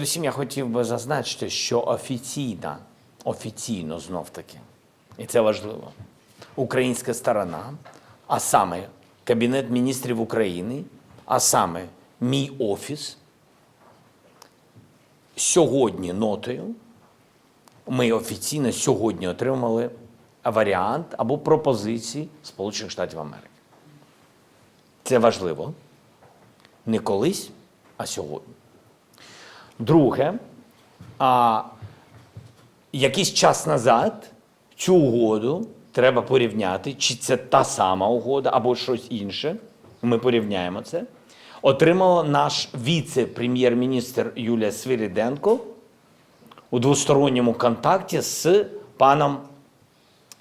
Передусім, я хотів би зазначити, що офіційна, офіційно знов таки, і це важливо, українська сторона, а саме Кабінет міністрів України, а саме мій офіс, сьогодні нотою ми офіційно сьогодні отримали варіант або пропозиції Сполучених Штатів Америки. Це важливо. Не колись, а сьогодні. Друге, а, якийсь час назад цю угоду треба порівняти, чи це та сама угода або щось інше. Ми порівняємо це. Отримала наш віце-прем'єр-міністр Юлія Свириденко у двосторонньому контакті з паном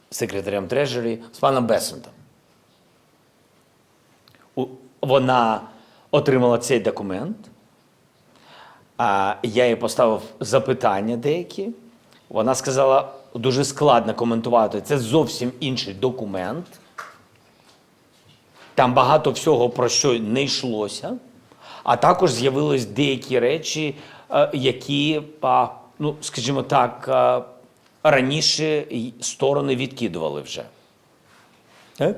секретарем Трежері, з паном Бесентом. Вона отримала цей документ. А я їй поставив запитання деякі. Вона сказала, дуже складно коментувати. Це зовсім інший документ. Там багато всього про що не йшлося. А також з'явились деякі речі, е, які, ну, скажімо так, е, раніше сторони відкидували вже. Так?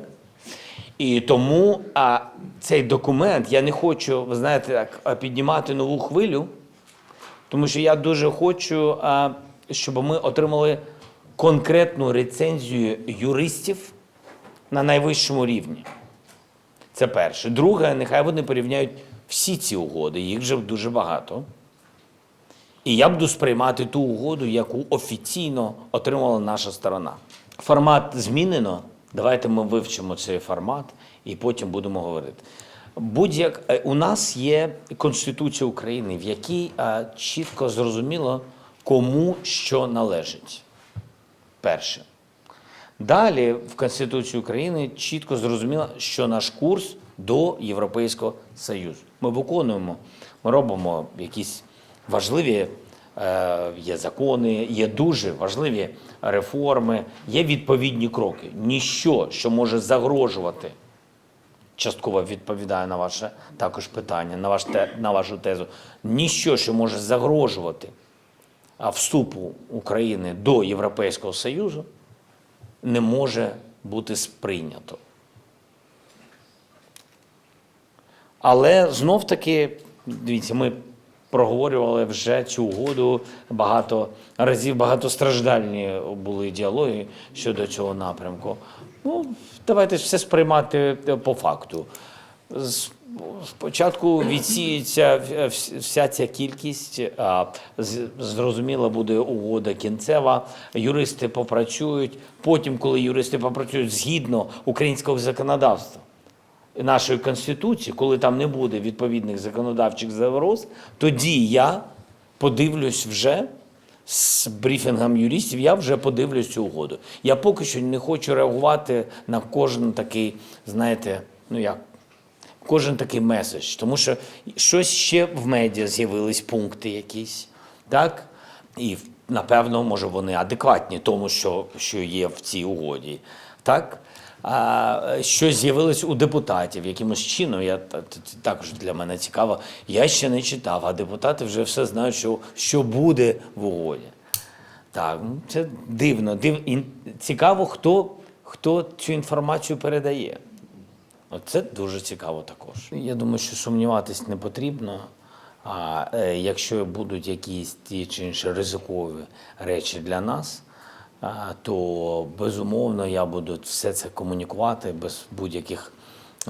І тому а, цей документ я не хочу, ви знаєте, так, піднімати нову хвилю, тому що я дуже хочу, щоб ми отримали конкретну рецензію юристів на найвищому рівні. Це перше. Друге, нехай вони порівняють всі ці угоди, їх вже дуже багато. І я буду сприймати ту угоду, яку офіційно отримала наша сторона. Формат змінено. Давайте ми вивчимо цей формат і потім будемо говорити. Будь-як е, у нас є Конституція України, в якій е, чітко зрозуміло, кому що належить. Перше. Далі в Конституції України чітко зрозуміло, що наш курс до Європейського Союзу. Ми виконуємо, ми робимо якісь важливі е, є закони, є дуже важливі реформи, є відповідні кроки. Ніщо, що може загрожувати, частково відповідає на ваше також питання, на, ваш на вашу тезу. Ніщо, що може загрожувати вступу України до Європейського Союзу, не може бути сприйнято. Але знов таки, дивіться, ми проговорювали вже цю угоду багато разів, багатостраждальні були діалоги щодо цього напрямку. Ну, давайте все сприймати по факту. Спочатку відсіється вся ця кількість, а з- буде угода кінцева. Юристи попрацюють. Потім, коли юристи попрацюють згідно українського законодавства, нашої конституції, коли там не буде відповідних законодавчих загроз, тоді я подивлюсь вже з брифінгом юристів, я вже подивлюсь цю угоду. Я поки що не хочу реагувати на кожен такий, знаєте, ну як. Кожен такий меседж, тому що щось ще в медіа з'явились пункти якісь, так? І напевно, може, вони адекватні тому, що, що є в цій угоді. Так? А, щось з'явилось у депутатів якимось чином. Я, також для мене цікаво. Я ще не читав, а депутати вже все знають, що, що буде в угоді. Так, ну, це дивно. Див... Цікаво, хто, хто цю інформацію передає. Оце дуже цікаво також. Я думаю, що сумніватись не потрібно. А е, якщо будуть якісь ті чи інші ризикові речі для нас, то безумовно я буду все це комунікувати без будь-яких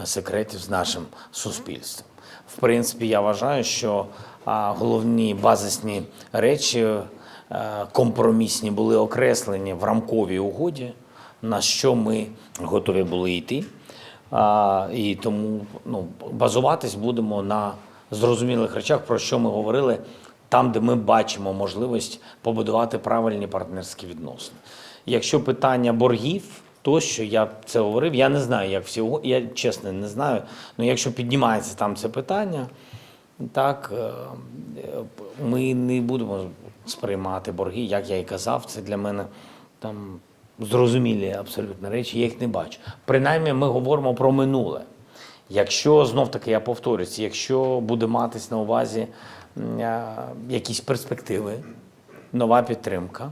секретів з нашим суспільством. В принципі, я вважаю, що головні базисні речі е, компромісні були окреслені в рамковій угоді, на що ми готові були йти. І тому ну, базуватись будемо на зрозумілих речах, про що ми говорили, там, де ми бачимо можливість побудувати правильні партнерські відносини. Якщо питання боргів, тощо я це говорив, я не знаю, як всі уго- я чесно не знаю. Ну, якщо піднімається там це питання, так е, е, ми не будемо сприймати борги, як я і казав, це для мене там зрозумілі абсолютно речі, я їх не бачу. Принаймні, ми говоримо про минуле. Якщо знов таки я повторюсь, якщо буде матись на увазі якісь перспективи, нова підтримка,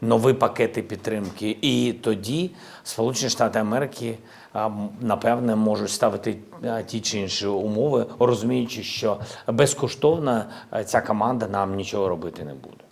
нові пакети підтримки. І тоді Сполучені Штати Америки напевне можуть ставити ті чи інші умови, розуміючи, що безкоштовно ця команда нам нічого робити не буде.